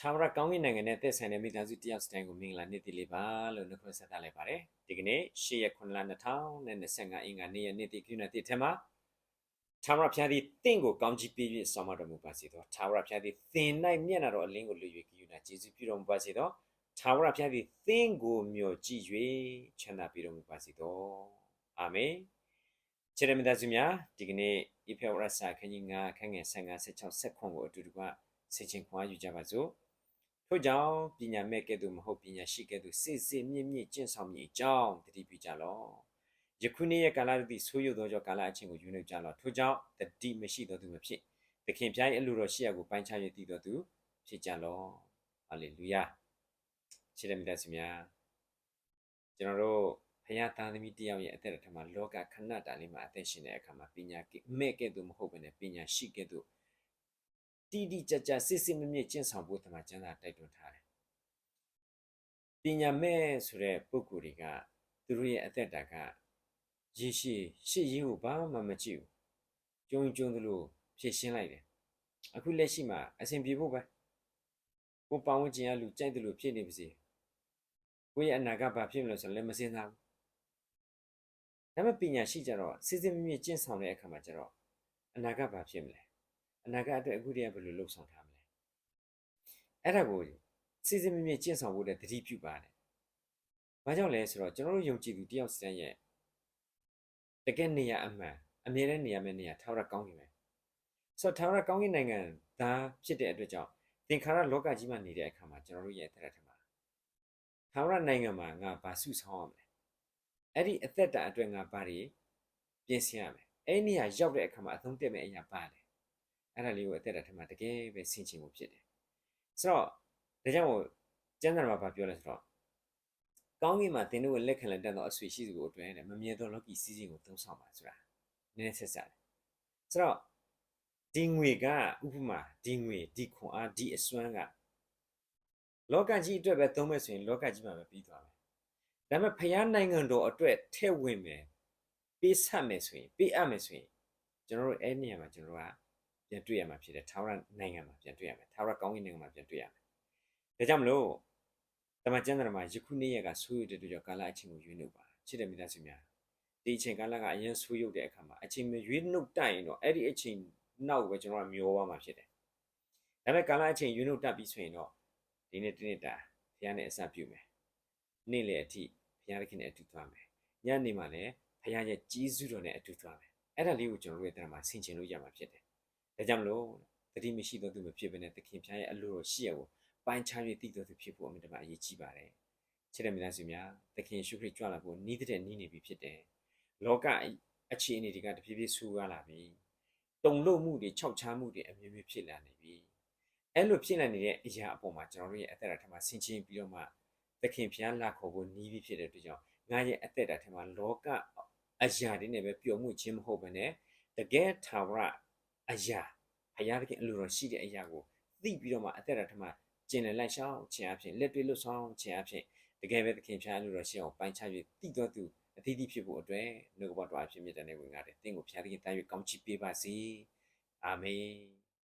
ထာဝရကောင်းကင်နိုင်ငံနဲ့သက်ဆိုင်တဲ့မိသားစုတယောက်စတိုင်းကိုမင်္ဂလာနေ့တည်လေးပါလို့နှုတ်ခွန်းဆက်သလိုက်ပါတယ်ဒီကနေ့၈ရက်9လ2025အင်္ဂါနေ့ရက်နေ့တည်ပြုနေတဲ့ထဲမှာထာဝရဘုရားသည်တင့်ကိုကောင်းချီးပေး၍ဆောင်မတော်မူပါစေသောထာဝရဘုရားသည်သင်၌မျက်နှာတော်အလင်းကိုလူ၍ကြည်ယူနာကျေးဇူးပြုတော်မူပါစေသောထာဝရဘုရားသည်သင်ကိုမျှော်ကြည့်၍ချမ်းသာပေးတော်မူပါစေသောအာမင်ခြေရမသားစုများဒီကနေ့ဣဖေဝရစာခန်းကြီး9ခန်းငယ်15 16 16ကိုအတူတူကဆင်ခြင်ခွာယူကြပါစို့ ထို့ကြောင့်ပညာမဲ့ကဲ့သို့မဟုတ်ပညာရှိကဲ့သို့စစ်စစ်မြင့်မြင့်ကျင့်ဆောင်မည်အကြောင်းတတိပြုကြလော့ယခုနေ့ရဲ့ကာလသည့်ဆိုးရုပ်သောကြောင့်ကာလအချင်းကိုယူနေကြလော့ထို့ကြောင့်တတိမရှိသောသူမဖြစ်သခင်ဖျား၏အလိုတော်ရှိရာကိုပိုင်းခြား၍တည်သောသူဖြစ်ကြလော့ဟာလေလုယာခြေရမိသားစုများကျွန်တော်တို့ဖခင်သားသမီးတယောက်ရဲ့အသက်တာမှာလောကခဏတာလေးမှာအသက်ရှင်တဲ့အခါမှာပညာမဲ့ကဲ့သို့မဟုတ်ဘဲနဲ့ပညာရှိကဲ့သို့ တိတိကျကျစစ်စစ်မြင့်မြင့်ကျင့်ဆောင်ဖို့တမန်ကျမ်းစာတိုက်တွန်းထားတယ်။ပညာမဲ့ဆိုတဲ့ပုဂ္ဂိုလ်တွေကသူတို့ရဲ့အသက်တာကရည်ရှိရှေ့ရင်းကိုဘာမှမကြည့်ဘူး။ကျုံကျုံသလိုဖြည့်ရှင်းလိုက်တယ်။အခုလက်ရှိမှာအဆင်ပြေဖို့ပဲ။ကိုပောင်းဝင်ခြင်းအလူကြိုက်တယ်လို့ဖြစ်နေပါစေ။ကိုယ့်ရဲ့အနာဂတ်ဘာဖြစ်မလဲဆိုတော့လည်းမစင်စားဘူး။ဒါပေမဲ့ပညာရှိကြတော့စစ်စစ်မြင့်မြင့်ကျင့်ဆောင်တဲ့အခါမှာကျတော့အနာဂတ်ဘာဖြစ်မလဲ။ အနာဂတ်အတွက်အခုတည်းကဘယ်လိုလှုပ်ဆောင်ထားမလဲအဲ့ဒါကိုစီစဉ်မြင့်မြင့်ကျင့်ဆောင်ဖို့တဲ့တတိပြုပါတယ်။ဘာကြောင့်လဲဆိုတော့ကျွန်တော်တို့ယုံကြည်သူတယောက်စတဲ့ရဲ့တကယ်နေရအမှန်အမြဲတမ်းနေရမယ့်နေရထာဝရကောင်းကင်ပဲ။ဆိုတော့ထာဝရကောင်းကင်နိုင်ငံသားဖြစ်တဲ့အတွက်ကြောင့်သင်္ခါရလောကကြီးမှာနေတဲ့အခါမှာကျွန်တော်တို့ရဲ့အသက်တာထမှာထာဝရနိုင်ငံမှာငါဘာစုဆောင်ရမလဲ။အဲ့ဒီအသက်တာအတွက်ငါဘာတွေပြင်ဆင်ရမလဲ။အဲ့ဒီနေရာရောက်တဲ့အခါမှာအသုံးတက်မဲ့အရာပါလဲ။ အဲ့ဒါလေးကိုအသက်တာထက်မှာတကယ်ပဲဆင်ခြင်မှုဖြစ်တယ်ဆိုတော့ဒါကြောင့်မို့ကျမ်းစာမှာဗာပြောလဲဆိုတော့ကောင်းကင်မှာသင်တို့ကိုလက်ခံလက်တတ်သောအဆွေရှိသူကိုအတွင်းနဲ့မမြဲသောလောကီစည်းစိမ်ကိုသုံးဆောင်ပါဆိုတာနည်းနည်းဆက်ဆက်တယ်ဆိုတော့ဒီငွေကဥပမာဒီငွေဒီခွန်အားဒီအစွမ်းကလောကကြီးအတွက်ပဲသုံးမဲ့ဆိုရင်လောကကြီးမှာပဲပြီးသွားမယ်ဒါပေမဲ့ဖျားနိုင်ငံတော်အတွက်ထဲ့ဝင်မယ်ပေးဆက်မယ်ဆိုရင်ပေးအပ်မယ်ဆိုရင်ကျွန်တော်တို့အဲ့နေရာမှာကျွန်တော်တို့က ပြန်တွေ့ရမှာဖြစ်တယ်ထာဝရနိုင်ငံမှာပြန်တွေ့ရမယ်ထာဝရကောင်းကင်နိုင်ငံမှာပြန်တွေ့ရမယ်ဒါကြောင့်မလို့တမန်ကျမ်းစာမှာယခုနေ့ရက်ကဆိုးရတဲ့တို့ကြောင့်ကာလအချင်းကိုရွေးနှုတ်ပါချစ်တဲ့မိသားစုများဒီအချိန်ကာလကအရင်ဆိုးရုပ်တဲ့အခါမှာအချိန်မရွေးနှုတ်တိုင်တော့အဲ့ဒီအချိန်နောက်ပဲကျွန်တော်ကမျောသွားမှာဖြစ်တယ်ဒါပေမဲ့ကာလအချိန်ရွေးနှုတ်တက်ပြီးဆိုရင်တော့ဒီနေ့တနေ့တာဘုရားနဲ့အစပြုမယ်နေ့လေအထိဘုရားခင်နဲ့အတူသွားမယ်ညနေမှလည်းဘုရားရဲ့ကြီးစုတော်နဲ့အတူသွားမယ်အဲ့ဒါလေးကိုကျွန်တော်တို့ရဲ့တရားမှာဆင်ခြင်လို့ရမှာဖြစ်တယ် ဒါကြောင့်မလို့တတိမရှိသောသူမဖြစ်ဘဲနဲ့သခင်ဖျားရဲ့အလိုတော်ရှိရကိုပိုင်းခြား၍တည်တော်သူဖြစ်ဖို့အမြဲတမ်းအရေးကြီးပါတယ်။ချစ်တဲ့မိသားစုများသခင်ရှုခရစ်ကြွလာဖို့နီးတဲ့နီးနေပြီဖြစ်တယ်။လောကအခြေအနေတွေကတဖြည်းဖြည်းဆူရလာပြီ။တုံလို့မှုတွေခြောက်ချားမှုတွေအမျိုးမျိုးဖြစ်လာနေပြီ။အဲ့လိုဖြစ်လာနေတဲ့အရာအပေါ်မှာကျွန်တော်တို့ရဲ့အသက်တာထက်မှာဆင်ခြင်ပြီးတော့မှသခင်ဖျားလာခေါ်ဖို့နီးပြီဖြစ်တဲ့အတွက်ကြောင့်ငါရဲ့အသက်တာထက်မှာလောကအရာတွေနဲ့ပဲပျော်မှုခြင်းမဟုတ်ဘဲနဲ့တကယ်ထာဝရ အရာဘုရားသခင်အလိုတော်ရှိတဲ့အရာကိုသိပြီးတော့မှအသက်တာထက်မှကျင်လည်လိုက်ရှောင်းခြင်းအဖြစ်လက်တွေ့လွတ်ဆောင်ခြင်းအဖြစ်တကယ်ပဲသခင်ဖျားအလိုတော်ရှိအောင်ပိုင်းခြားပြီးသိတော်သူအသီးသီးဖြစ်ဖို့အတွက်နှုတ်ကပတ်တော်အဖြစ်မြတ်တဲ့ဝင်ငါတဲ့သင်ကိုဖျားသခင်တား၍ကောင်းချီးပေးပါစေအာမင်